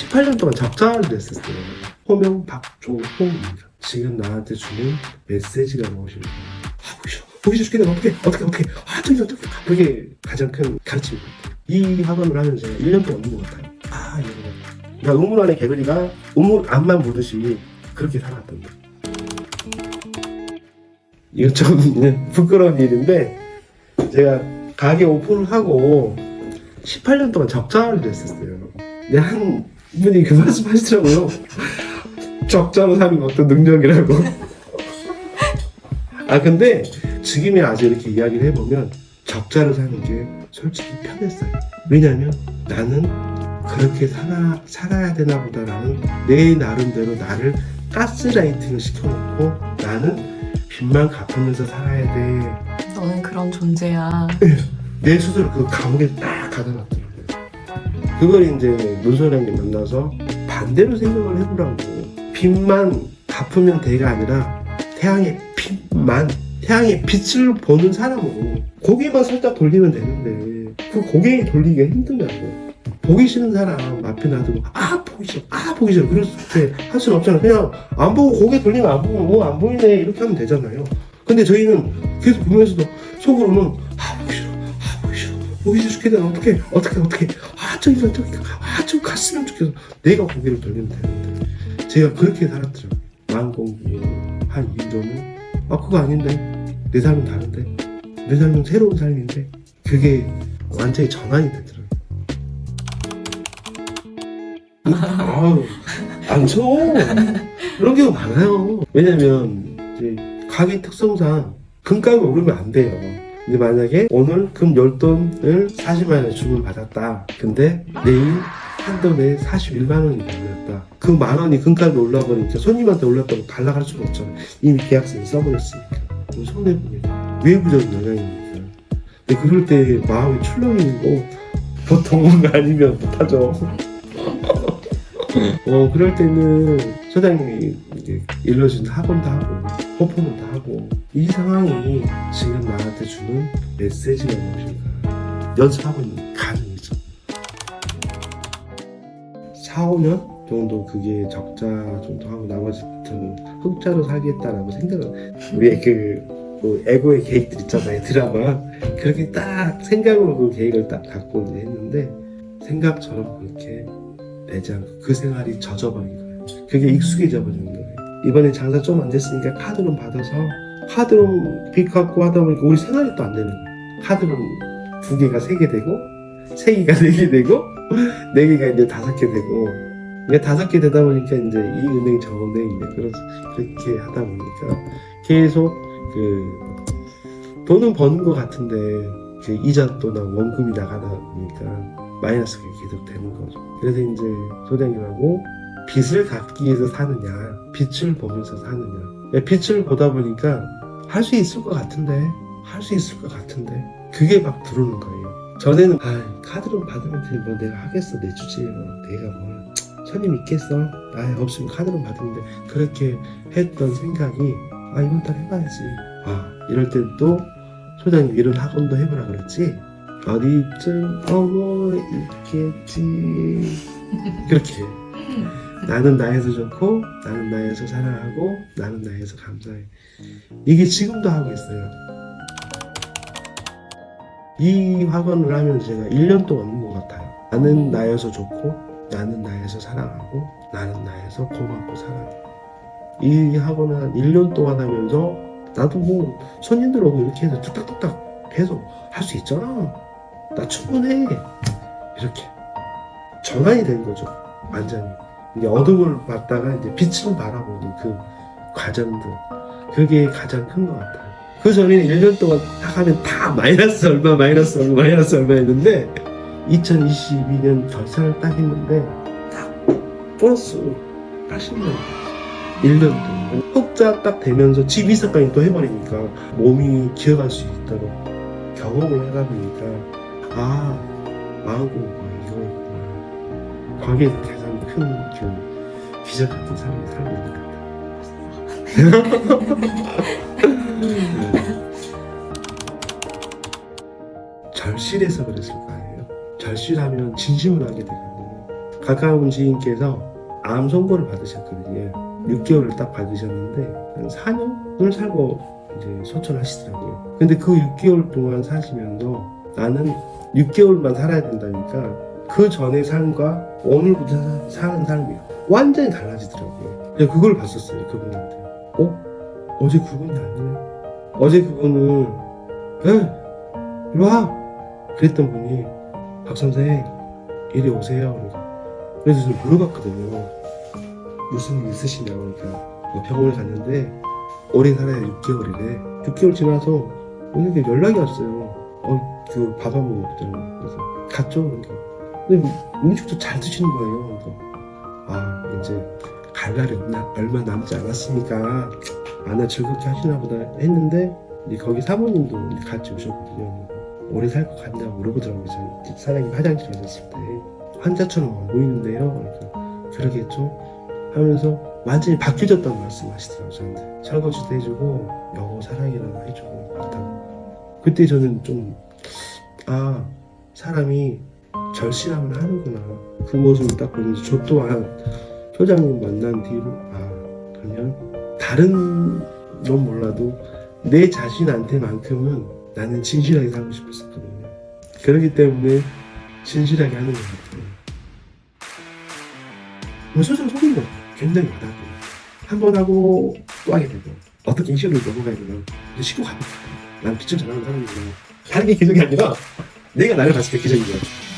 18년 동안 적자를 냈었어요. 호명 박종홍입니다. 지금 나한테 주는 메시지가 무엇일까? 아, 보기 싫어. 보기 싫어 죽겠네. 어떻게, 어떻게, 어떻게. 아, 저기, 저기. 그게 가장 큰 가르침인 것 같아요. 이 학원을 하면 제가 1년 동안 온것 같아요. 아, 이거. 그러니까 우물 안에 개구리가 우물 안만 보듯이 그렇게 살았던 거예요. 이거 좀 부끄러운 일인데, 제가 가게 오픈을 하고 18년 동안 적자를 냈었어요. 근데 한 분이 그 말씀 하시더라고요. 적자로 사는 것도 능력이라고. 아, 근데 지금이 아직 이렇게 이야기를 해보면 적자로 사는 게 솔직히 편했어요. 왜냐면 나는 그렇게 살아, 살아야 되나 보다라는 내 나름대로 나를 가스라이팅을 시켜놓고 나는 빚만 갚으면서 살아야 돼. 너는 그런 존재야. 내 스스로 그 감옥에 딱 가둬놨더라고요. 그걸 이제 문소장님 만나서 반대로 생각을 해보라고. 빚만 갚으면 돼가 아니라 태양의 빛만, 태양의 빛을 보는 사람으로 고개만 살짝 돌리면 되는데 그 고개 돌리기가 힘들냐고. 보기 싫은 사람 앞에 놔두고 아 보기 싫어 아 보기 싫어. 그럴 때할 수는 없잖아. 그냥 안 보고 고개 돌리면 안 보고 뭐안 보이네. 이렇게 하면 되잖아요. 근데 저희는 계속 보면서도 속으로는 아 보기 싫어 아 보기 싫어. 보기 싫어 죽겠다 어떻게 어떻게 어떻게 아 저기 가 저기 아좀 갔으면 좋겠어. 내가 고개를 돌리면 되는데 제가 그렇게 살았더라고요. 마음 공부 한 이후로는 아 그거 아닌데. 내 삶은 다른데. 내 삶은 새로운 삶인데. 그게 완전히 전환이 되더라고요. 아우 많죠 그런 경우 많아요. 왜냐면 이제 가게 특성상 금값이 오르면 안 돼요 근데 만약에 오늘 금 10돈을 40만 원에 주문 받았다. 근데 내일 한 돈에 41만 원이 되었다. 그 만 원이 금값이 올라버리니까 손님한테 올랐다고 달라갈 수가 없잖아요. 이미 계약서에 써버렸으니까. 손해보게 외부적인 영향이니까 근데 그럴 때 마음이 출렁이고 보통은 아니면 못하죠. 어 그럴 때는 소장님이 이제 일러준 학원도 하고 호포도 하고 이 상황이 지금 나한테 주는 메시지가 무엇인가 연습하고 있는 가능이죠 4, 5년 정도 그게 적자 정도 하고 나머지부터는 흑자로 살겠다라고 생각을 우리의 그뭐 에고의 계획들 있잖아요 드라마 그렇게 딱 생각으로 그 계획을 딱 갖고 이제 했는데 생각처럼 그렇게 되지 않고 그 생활이 젖어버린 거예요. 그게 익숙해져 버리는 거예요. 이번에 장사 좀 안 됐으니까 카드론 받아서 카드론 빚 갖고 하다 보니까 우리 생활이 또 안 되는 거예요. 카드론 두 개가 세 개 되고 세 개가 네 개 되고 네 개가 이제 다섯 개 되고 이게 다섯 개 되다 보니까 이제 이 은행 저 은행 이제 그래서 그렇게 하다 보니까 계속 그 돈은 버는 것 같은데 그 이자 또나 원금이 나가다 보니까 마이너스가 계속 되는 거죠. 그래서 이제 소장님하고 빛을 갚기 위해서 사느냐, 빛을 보면서 사느냐. 예, 빛을 보다 보니까 할 수 있을 것 같은데, 할 수 있을 것 같은데, 그게 막 들어오는 거예요. 전에는, 아, 카드로 받으면 되지, 뭐 내가 하겠어, 내 주제에 뭐, 내가 뭘, 손님 있겠어? 아, 없으면 카드로 받는데, 그렇게 했던 생각이, 아, 이번 달 해봐야지. 아, 이럴 땐 또, 소장님 이런 학원도 해보라 그랬지? 어디쯤 어머 있겠지 그렇게 나는 나에서 좋고 나는 나에서 사랑하고 나는 나에서 감사해. 이게 지금도 하고 있어요. 이 학원을 하면 제가 1년 동안 온것 같아요. 나는 나에서 좋고 나는 나에서 사랑하고 나는 나에서 고맙고 사랑해. 이 학원을 한 1년 동안 하면서 나도 뭐 손님들 오고 이렇게 해서 뚝딱뚝딱 계속 할 수 있잖아. 나 충분해. 이렇게 전환이 된 거죠 완전히 이제 어둠을 봤다가 이제 빛을 바라보는 그 과정들. 그게 가장 큰 것 같아요. 그 전에는 1년 동안 딱 하면 다 마이너스 얼마 마이너스 얼마 마이너스 얼마 했는데 2022년 결산을 딱 했는데 딱 플러스 80만 1년 동안. 흑자 딱 되면서 집 이사까지 또 해버리니까 몸이 기어갈 수 있도록 경험을 보니까 아 마음공부가 이거였구나. 가장 큰그 기적 같은 삶을 살고 있는 것 같아요. 절실해서 그랬을 거 아니에요? 절실하면 진심을 하게 되거든요. 가까운 지인께서 암 선고를 받으셨거든요. 6개월을 딱 받으셨는데 한 4년을 살고 이제 소천하시더라고요. 근데 그 6개월 동안 사시면서 나는 6개월만 살아야 된다니까 그 전의 삶과 오늘부터 사- 사는 삶이 완전히 달라지더라고요. 제가 그걸 봤었어요 그분한테. 어? 어제 그분이 아니네. 어제 그분은 에 이리 와 그랬던 분이 박 선생 이리 오세요. 그래서 좀 물어봤거든요. 무슨 일 있으시냐고 그러니까 뭐 병원에 갔는데 오래 살아야 6개월이래. 6개월 지나서 오늘 연락이 왔어요. 어, 그 밥 한 번 먹자고. 그래서 갔죠. 그러니까. 근데 음식도 잘 드시는 거예요. 아 이제 갈 날이 없나 얼마 남지 않았으니까 아나 즐겁게 하시나 보다 했는데 거기 사모님도 같이 오셨거든요. 오래 살 것 같냐고 물어보더라고요. 저 사장님 화장실 가셨을 때 환자처럼 안 보이는데요. 그러니까 그러겠죠. 하면서 완전히 바뀌어졌다는 말씀 하시더라고요. 저한테 설거지도 해주고 여보 사랑이라고 해주고 그렇다고. 그때 저는 좀 아 사람이 절실함을 하는구나. 그 모습을 딱 보면서 저 또한 소장님 만난 뒤로 아 그러면 다른 건 몰라도 내 자신한테만큼은 나는 진실하게 살고 싶었었거든요. 그렇기 때문에 진실하게 하는 것 같아요. 뭐 소장 속인 거 굉장히 와닿고 한번 하고 또 하게 되고 어떻게 이 식으로 넘어가야 되나 이제 식구 가고 난 기침 잘하는 사람이구나 다른 게 기적이 아니라 내가 나를 봤을 때 기적인 거야